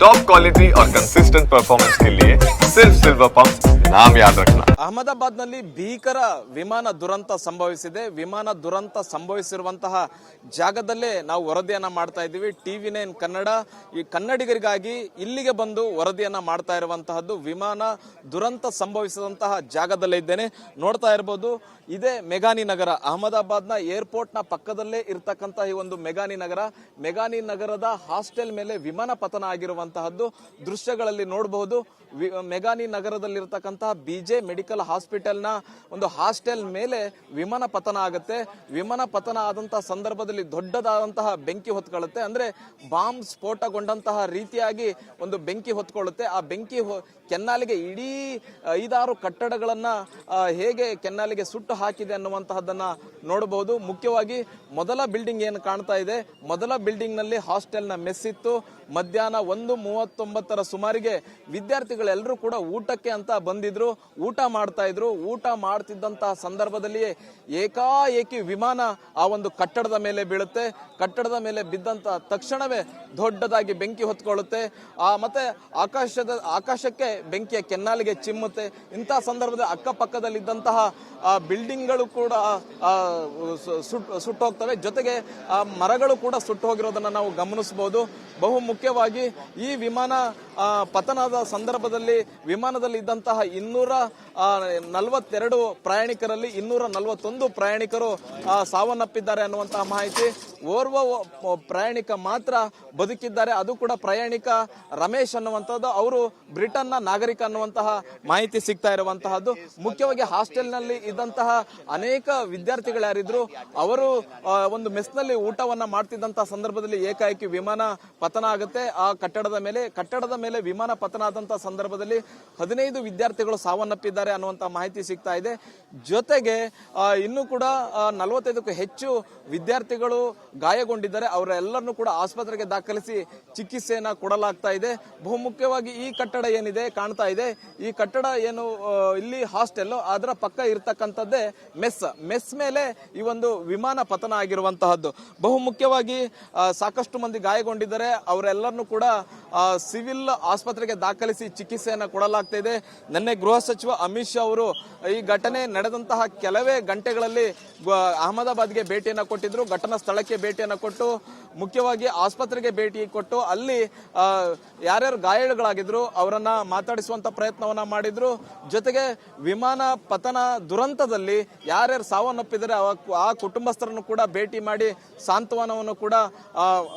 Top quality और consistent performance के लिए सिर्फ सिल्वर पंप नाम याद रखना ಅಹಮದಾಬಾದ್ನಲ್ಲಿ ಭೀಕರ ವಿಮಾನ ದುರಂತ ಸಂಭವಿಸಿದೆ ವಿಮಾನ ದುರಂತ ಸಂಭವಿಸಿರುವಂತಹ ಜಾಗದಲ್ಲೇ ನಾವು ವರದಿಯನ್ನ ಮಾಡ್ತಾ ಇದ್ದೀವಿ ಟಿವಿ ನೈನ್ ಕನ್ನಡ ಈ ಕನ್ನಡಿಗರಿಗಾಗಿ ಇಲ್ಲಿಗೆ ಬಂದು ವರದಿಯನ್ನ ಮಾಡ್ತಾ ಇರುವಂತಹದ್ದು ವಿಮಾನ ದುರಂತ ಸಂಭವಿಸಿದಂತಹ ಜಾಗದಲ್ಲೇ ಇದ್ದೇನೆ ನೋಡ್ತಾ ಇರಬಹುದು ಇದೇ ಮೆಗಾನಿ ನಗರ ಅಹಮದಾಬಾದ್ನ ಏರ್ಪೋರ್ಟ್ನ ಪಕ್ಕದಲ್ಲೇ ಇರ್ತಕ್ಕಂತಹ ಈ ಒಂದು ಮೆಗಾನಿ ನಗರ ಮೆಗಾನಿ ನಗರದ ಹಾಸ್ಟೆಲ್ ಮೇಲೆ ವಿಮಾನ ಪತನ ಆಗಿರುವಂತಹದ್ದು ದೃಶ್ಯಗಳಲ್ಲಿ ನೋಡಬಹುದು. ಮೆಗಾನಿ ನಗರದಲ್ಲಿರ್ತಕ್ಕಂತಹ ಬಿಜೆ ಮೆಡಿಕಲ್ ಹಾಸ್ಪಿಟಲ್ನ ಒಂದು ಹಾಸ್ಟೆಲ್ ಮೇಲೆ ವಿಮಾನ ಪತನ ಆಗುತ್ತೆ. ವಿಮಾನ ಪತನ ಆದಂತಹ ಸಂದರ್ಭದಲ್ಲಿ ದೊಡ್ಡದಾದಂತಹ ಬೆಂಕಿ ಹೊತ್ಕೊಳ್ಳುತ್ತೆ. ಅಂದ್ರೆ ಬಾಂಬ್ ಸ್ಫೋಟಗೊಂಡಂತಹ ರೀತಿಯಾಗಿ ಒಂದು ಬೆಂಕಿ ಹೊತ್ಕೊಳ್ಳುತ್ತೆ. ಆ ಬೆಂಕಿ ಕೆನ್ನಾಲಿಗೆ ಇಡೀ ಐದಾರು ಕಟ್ಟಡಗಳನ್ನ ಹೇಗೆ ಕೆನ್ನಾಲಿಗೆ ಸುಟ್ಟು ಹಾಕಿದೆ ಅನ್ನುವಂತಹದ್ದನ್ನ ನೋಡಬಹುದು. ಮುಖ್ಯವಾಗಿ ಮೊದಲ ಬಿಲ್ಡಿಂಗ್ ಏನು ಕಾಣ್ತಾ ಇದೆ? ಮೊದಲ ಬಿಲ್ಡಿಂಗ್ನಲ್ಲಿ ಹಾಸ್ಟೆಲ್ನ ಮೆಸ್ ಇತ್ತು ಮಧ್ಯಾಹ್ನ ಒಂದು ಮೂವತ್ತೊಂಬತ್ತರ ಸುಮಾರಿಗೆ ವಿದ್ಯಾರ್ಥಿಗಳೆಲ್ಲರೂ ಕೂಡ ಊಟಕ್ಕೆ ಅಂತ ಬಂದಿದ್ರು. ಊಟ ಮಾಡ್ತಾ ಇದ್ರು. ಊಟ ಮಾಡ್ತಿದ್ದಂತಹ ಸಂದರ್ಭದಲ್ಲಿಯೇ ಏಕಾಏಕಿ ವಿಮಾನ ಆ ಒಂದು ಕಟ್ಟಡದ ಮೇಲೆ ಬೀಳುತ್ತೆ. ಕಟ್ಟಡದ ಮೇಲೆ ಬಿದ್ದಂತ ತಕ್ಷಣವೇ ದೊಡ್ಡದಾಗಿ ಬೆಂಕಿ ಹೊತ್ಕೊಳ್ಳುತ್ತೆ. ಆ ಮತ್ತೆ ಆಕಾಶದ, ಆಕಾಶಕ್ಕೆ ಬೆಂಕಿಯ ಕೆನ್ನಾಲಿಗೆ ಚಿಮ್ಮುತ್ತೆ. ಇಂತಹ ಸಂದರ್ಭದಲ್ಲಿ ಅಕ್ಕಪಕ್ಕದಲ್ಲಿದ್ದಂತಹ ಬಿಲ್ಡಿಂಗ್ಗಳು ಕೂಡ ಸುಟ್ಟೋಗ್ತವೆ. ಜೊತೆಗೆ ಮರಗಳು ಕೂಡ ಸುಟ್ಟು ಹೋಗಿರೋದನ್ನ ನಾವು ಗಮನಿಸಬಹುದು. ಬಹು ಮುಖ್ಯವಾಗಿ ಈ ವಿಮಾನ ಪತನದ ಸಂದರ್ಭದಲ್ಲಿ ವಿಮಾನದಲ್ಲಿ ಇದ್ದಂತಹ ಇನ್ನೂರ ನಲವತ್ತೆರಡು ಪ್ರಯಾಣಿಕರಲ್ಲಿ ಇನ್ನೂರ ನಲವತ್ತೊಂದು ಪ್ರಯಾಣಿಕರು ಸಾವನ್ನಪ್ಪಿದ್ದಾರೆ ಅನ್ನುವಂತಹ ಮಾಹಿತಿ. ಓರ್ವ ಪ್ರಯಾಣಿಕ ಮಾತ್ರ ಬದುಕಿದ್ದಾರೆ. ಅದು ಕೂಡ ಪ್ರಯಾಣಿಕ ರಮೇಶ್ ಅನ್ನುವಂಥದ್ದು. ಅವರು ಬ್ರಿಟನ್ನ ನಾಗರಿಕ ಅನ್ನುವಂತಹ ಮಾಹಿತಿ ಸಿಗ್ತಾ ಇರುವಂತಹದ್ದು. ಮುಖ್ಯವಾಗಿ ಹಾಸ್ಟೆಲ್ನಲ್ಲಿ ಇದ್ದಂತಹ ಅನೇಕ ವಿದ್ಯಾರ್ಥಿಗಳು ಯಾರಿದ್ರು, ಅವರು ಒಂದು ಮೆಸ್ನಲ್ಲಿ ಊಟವನ್ನ ಮಾಡ್ತಿದ್ದಂತಹ ಸಂದರ್ಭದಲ್ಲಿ ಏಕಾಏಕಿ ವಿಮಾನ ಪತನ ಆಗುತ್ತೆ. ಆ ಕಟ್ಟಡದ ಮೇಲೆ, ಕಟ್ಟಡದ ಮೇಲೆ ವಿಮಾನ ಪತನ ಆದಂತಹ ಸಂದರ್ಭದಲ್ಲಿ ಹದಿನೈದು ವಿದ್ಯಾರ್ಥಿಗಳು ಸಾವನ್ನಪ್ಪಿದ್ದಾರೆ ಅನ್ನುವಂತಹ ಮಾಹಿತಿ ಸಿಗ್ತಾ ಇದೆ. ಜೊತೆಗೆ ಇನ್ನೂ ಕೂಡ ನಲವತ್ತೈದಕ್ಕೂ ಹೆಚ್ಚು ವಿದ್ಯಾರ್ಥಿಗಳು ಗಾಯಗೊಂಡಿದ್ದಾರೆ. ಅವರೆಲ್ಲರನ್ನು ಕೂಡ ಆಸ್ಪತ್ರೆಗೆ ದಾಖಲಿಸಿ ಚಿಕಿತ್ಸೆಯನ್ನ ಕೊಡಲಾಗ್ತಾ ಇದೆ. ಬಹುಮುಖ್ಯವಾಗಿ ಈ ಕಟ್ಟಡ ಏನಿದೆ ಕಾಣ್ತಾ ಇದೆ. ಈ ಕಟ್ಟಡ ಏನು ಇಲ್ಲಿ ಹಾಸ್ಟೆಲ್, ಅದರ ಪಕ್ಕ ಇರತಕ್ಕಂಥದ್ದೇ ಮೆಸ್. ಮೆಸ್ ಮೇಲೆ ಈ ಒಂದು ವಿಮಾನ ಪತನ ಆಗಿರುವಂತಹದ್ದು. ಬಹುಮುಖ್ಯವಾಗಿ ಸಾಕಷ್ಟು ಮಂದಿ ಗಾಯಗೊಂಡಿದ್ದಾರೆ. ಅವರೆಲ್ಲರನ್ನು ಕೂಡ ಸಿವಿಲ್ ಆಸ್ಪತ್ರೆಗೆ ದಾಖಲಿಸಿ ಚಿಕಿತ್ಸೆಯನ್ನು ಕೊಡಲಾಗ್ತಾ ಇದೆ. ನಿನ್ನೆ ಗೃಹ ಸಚಿವ ಅಮಿತ್ ಶಾ ಅವರು ಈ ಘಟನೆ ನಡೆದಂತಹ ಕೆಲವೇ ಗಂಟೆಗಳಲ್ಲಿ ಅಹಮದಾಬಾದ್ಗೆ ಭೇಟಿಯನ್ನು ಕೊಟ್ಟಿದ್ರು. ಘಟನಾ ಸ್ಥಳಕ್ಕೆ ಭೇಟಿಯನ್ನು ಕೊಟ್ಟು, ಮುಖ್ಯವಾಗಿ ಆಸ್ಪತ್ರೆಗೆ ಭೇಟಿ ಕೊಟ್ಟು, ಅಲ್ಲಿ ಯಾರ್ಯಾರು ಗಾಯಾಳುಗಳಾಗಿದ್ರು ಅವರನ್ನ ಮಾತಾಡಿಸುವಂತ ಪ್ರಯತ್ನವನ್ನ ಮಾಡಿದ್ರು. ಜೊತೆಗೆ ವಿಮಾನ ಪತನ ದುರಂತದಲ್ಲಿ ಯಾರ್ಯಾರು ಸಾವನ್ನಪ್ಪಿದರೆ ಆ ಕುಟುಂಬಸ್ಥರನ್ನು ಕೂಡ ಭೇಟಿ ಮಾಡಿ ಸಾಂತ್ವನವನ್ನು ಕೂಡ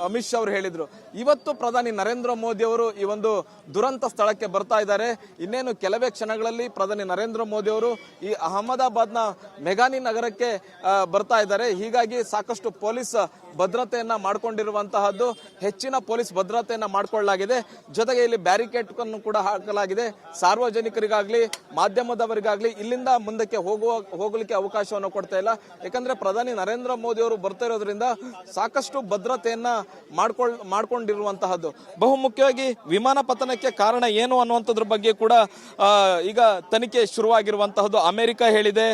ಅಮಿತ್ ಶಾ ಅವರು ಹೇಳಿದ್ರು. ಇವತ್ತು ಪ್ರಧಾನಿ ನರೇಂದ್ರ ಮೋದಿ ಅವರು ಈ ಒಂದು ದುರಂತ ಸ್ಥಳಕ್ಕೆ ಬರ್ತಾ ಇದ್ದಾರೆ. ಇನ್ನೇನು ಕೆಲವೇ ಕ್ಷಣಗಳಲ್ಲಿ ಪ್ರಧಾನಿ ನರೇಂದ್ರ ಮೋದಿ ಅವರು ಈ ಅಹಮದಾಬಾದ್ನ ಮೆಗಾನಿ ನಗರಕ್ಕೆ ಬರ್ತಾ ಇದ್ದಾರೆ. ಹೀಗಾಗಿ ಸಾಕಷ್ಟು ಪೊಲೀಸ್ ಭದ್ರತೆಯನ್ನ ಮಾಡಿಕೊಂಡಿರುವಂತಹದ್ದು ಹೆಚ್ಚಿನ ಪೊಲೀಸ್ ಭದ್ರತೆಯನ್ನ ಮಾಡಿಕೊಳ್ಳಲಾಗಿದೆ. ಜೊತೆಗೆ ಇಲ್ಲಿ ಬ್ಯಾರಿಕೇಡ್ ಅನ್ನು ಕೂಡ ಹಾಕಲಾಗಿದೆ. ಸಾರ್ವಜನಿಕರಿಗಾಗ್ಲಿ, ಮಾಧ್ಯಮದವರಿಗಾಗ್ಲಿ ಇಲ್ಲಿಂದ ಮುಂದಕ್ಕೆ ಹೋಗುವ, ಹೋಗಲಿಕ್ಕೆ ಅವಕಾಶವನ್ನು ಕೊಡ್ತಾ ಇಲ್ಲ. ಯಾಕಂದ್ರೆ ಪ್ರಧಾನಿ ನರೇಂದ್ರ ಮೋದಿ ಅವರು ಬರ್ತಾ ಇರೋದ್ರಿಂದ ಸಾಕಷ್ಟು ಭದ್ರತೆಯನ್ನ ಮಾಡ್ಕೊಳ್ ಮಾಡ್ಕೊಂಡಿರುವಂತಹದ್ದು ಬಹುಮುಖ್ಯವಾಗಿ ವಿಮಾನ ಪತನಕ್ಕೆ ಕಾರಣ ಏನು ಅನ್ನುವಂಥದ್ರ ಬಗ್ಗೆ ಕೂಡ ಈಗ ತನಿಖೆ ಶುರುವಾಗಿರುವಂತಹದ್ದು ಅಮೆರಿಕ ಹೇಳಿದೆ.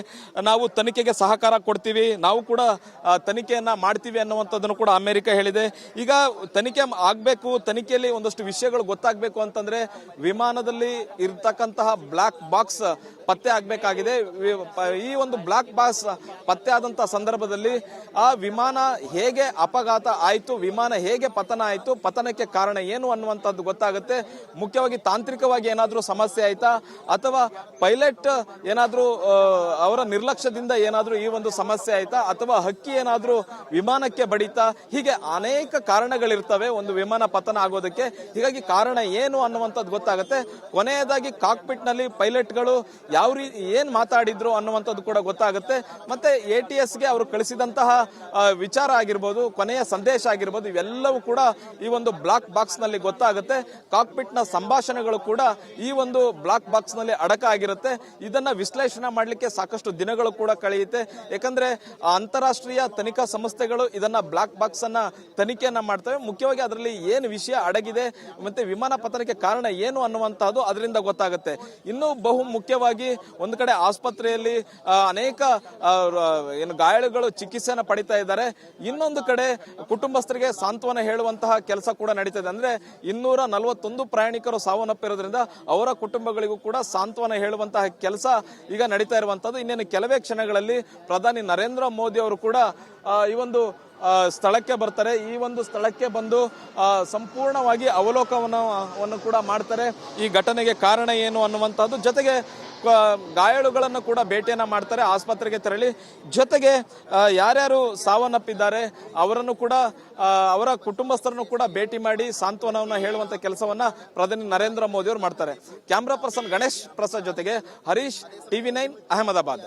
ನಾವು ತನಿಖೆಗೆ ಸಹಕಾರ ಕೊಡ್ತೀವಿ. ನಾವು ಕೂಡ ತನಿಖೆಯನ್ನ ಮಾಡ್ತೀವಿ ಅನ್ನುವಂಥದ್ದನ್ನು ಕೂಡ ಅಮೆರಿಕ ಹೇಳಿದೆ. ಈಗ ತನಿಖೆ ಆಗಬೇಕು, ತನಿಖೆಯಲ್ಲಿ ಒಂದಷ್ಟು ವಿಷಯಗಳು ಗೊತ್ತಾಗಬೇಕು ಅಂತಂದರೆ ವಿಮಾನದಲ್ಲಿ ಇರ್ತಕ್ಕಂತಹ ಬ್ಲ್ಯಾಕ್ ಬಾಕ್ಸ್ ಪತ್ತೆ ಆಗಬೇಕಾಗಿದೆ. ಈ ಒಂದು ಬ್ಲಾಕ್ ಬಾಸ್ ಪತ್ತೆ ಆದಂತಹ ಸಂದರ್ಭದಲ್ಲಿ ಆ ವಿಮಾನ ಹೇಗೆ ಅಪಘಾತ ಆಯಿತು, ವಿಮಾನ ಹೇಗೆ ಪತನ ಆಯಿತು, ಪತನಕ್ಕೆ ಕಾರಣ ಏನು ಅನ್ನುವಂಥದ್ದು ಗೊತ್ತಾಗುತ್ತೆ. ಮುಖ್ಯವಾಗಿ ತಾಂತ್ರಿಕವಾಗಿ ಏನಾದರೂ ಸಮಸ್ಯೆ ಆಯ್ತಾ? ಅಥವಾ ಪೈಲಟ್ ಏನಾದರೂ ಅವರ ನಿರ್ಲಕ್ಷ್ಯದಿಂದ ಏನಾದರೂ ಈ ಒಂದು ಸಮಸ್ಯೆ ಆಯ್ತಾ? ಅಥವಾ ಹಕ್ಕಿ ಏನಾದರೂ ವಿಮಾನಕ್ಕೆ ಬಡಿತಾ? ಹೀಗೆ ಅನೇಕ ಕಾರಣಗಳಿರ್ತವೆ ಒಂದು ವಿಮಾನ ಪತನ ಆಗೋದಕ್ಕೆ. ಹೀಗಾಗಿ ಕಾರಣ ಏನು ಅನ್ನುವಂಥದ್ದು ಗೊತ್ತಾಗುತ್ತೆ. ಕೊನೆಯದಾಗಿ ಕಾಕ್ಪಿಟ್ನಲ್ಲಿ ಪೈಲಟ್ಗಳು ಯಾವ ರೀತಿ ಏನು ಮಾತಾಡಿದ್ರು ಅನ್ನುವಂಥದ್ದು ಕೂಡ ಗೊತ್ತಾಗುತ್ತೆ. ಮತ್ತೆ ಎ ಟಿ ಎಸ್ಗೆ ಅವರು ಕಳಿಸಿದಂತಹ ವಿಚಾರ ಆಗಿರ್ಬೋದು, ಕೊನೆಯ ಸಂದೇಶ ಆಗಿರ್ಬೋದು, ಇವೆಲ್ಲವೂ ಕೂಡ ಈ ಒಂದು ಬ್ಲಾಕ್ ಬಾಕ್ಸ್ನಲ್ಲಿ ಗೊತ್ತಾಗುತ್ತೆ. ಕಾಕ್ಪಿಟ್ನ ಸಂಭಾಷಣೆಗಳು ಕೂಡ ಈ ಒಂದು ಬ್ಲಾಕ್ ಬಾಕ್ಸ್ನಲ್ಲಿ ಅಡಕ ಆಗಿರುತ್ತೆ. ಇದನ್ನ ವಿಶ್ಲೇಷಣೆ ಮಾಡಲಿಕ್ಕೆ ಸಾಕಷ್ಟು ದಿನಗಳು ಕೂಡ ಕಳೆಯುತ್ತೆ. ಯಾಕಂದರೆ ಅಂತಾರಾಷ್ಟ್ರೀಯ ತನಿಖಾ ಸಂಸ್ಥೆಗಳು ಇದನ್ನ ಬ್ಲಾಕ್ ಬಾಕ್ಸ್ ತನಿಖೆಯನ್ನು ತನಿಖೆಯನ್ನ ಮಾಡ್ತವೆ. ಮುಖ್ಯವಾಗಿ ಅದರಲ್ಲಿ ಏನು ವಿಷಯ ಅಡಗಿದೆ, ಮತ್ತೆ ವಿಮಾನ ಪತನಕ್ಕೆ ಕಾರಣ ಏನು ಅನ್ನುವಂಥದ್ದು ಅದರಿಂದ ಗೊತ್ತಾಗುತ್ತೆ. ಇನ್ನು ಬಹು ಮುಖ್ಯವಾಗಿ ಹಾಗಾಗಿ ಒಂದು ಕಡೆ ಆಸ್ಪತ್ರೆಯಲ್ಲಿ ಅನೇಕ ಏನು ಗಾಯಾಳುಗಳು ಚಿಕಿತ್ಸೆನ ಪಡಿತಾ ಇದ್ದಾರೆ. ಇನ್ನೊಂದು ಕಡೆ ಕುಟುಂಬಸ್ಥರಿಗೆ ಸಾಂತ್ವನ ಹೇಳುವಂತಹ ಕೆಲಸ ಕೂಡ ನಡೀತಾ ಇದೆ ಅಂದ್ರೆ ಇನ್ನೂರ ನಲವತ್ತೊಂದು ಪ್ರಯಾಣಿಕರು ಸಾವನ್ನಪ್ಪಿರೋದ್ರಿಂದ ಅವರ ಕುಟುಂಬಗಳಿಗೂ ಕೂಡ ಸಾಂತ್ವನ ಹೇಳುವಂತಹ ಕೆಲಸ ಈಗ ನಡೀತಾ ಇರುವಂತದ್ದು ಇನ್ನೇನು ಕೆಲವೇ ಕ್ಷಣಗಳಲ್ಲಿ ಪ್ರಧಾನಿ ನರೇಂದ್ರ ಮೋದಿ ಅವರು ಕೂಡ ಈ ಒಂದು ಸ್ಥಳಕ್ಕೆ ಬರ್ತಾರೆ. ಈ ಒಂದು ಸ್ಥಳಕ್ಕೆ ಬಂದು ಸಂಪೂರ್ಣವಾಗಿ ಅವಲೋಕನವನ್ನು ಕೂಡ ಮಾಡ್ತಾರೆ. ಈ ಘಟನೆಗೆ ಕಾರಣ ಏನು ಅನ್ನುವಂಥದ್ದು ಜೊತೆಗೆ ಗಾಯಾಳುಗಳನ್ನು ಕೂಡ ಭೇಟಿಯನ್ನು ಮಾಡ್ತಾರೆ, ಆಸ್ಪತ್ರೆಗೆ ತೆರಳಿ. ಜೊತೆಗೆ ಯಾರ್ಯಾರು ಸಾವನ್ನಪ್ಪಿದ್ದಾರೆ, ಅವರನ್ನು ಕೂಡ ಅವರ ಕುಟುಂಬಸ್ಥರನ್ನು ಕೂಡ ಭೇಟಿ ಮಾಡಿ ಸಾಂತ್ವನವನ್ನು ಹೇಳುವಂಥ ಕೆಲಸವನ್ನು ಪ್ರಧಾನಿ ನರೇಂದ್ರ ಮೋದಿ ಅವರು ಮಾಡ್ತಾರೆ. ಕ್ಯಾಮ್ರಾ ಪರ್ಸನ್ ಗಣೇಶ್ ಪ್ರಸಾದ್ ಜೊತೆಗೆ ಹರೀಶ್, ಟಿವಿ ನೈನ್, ಅಹಮದಾಬಾದ್.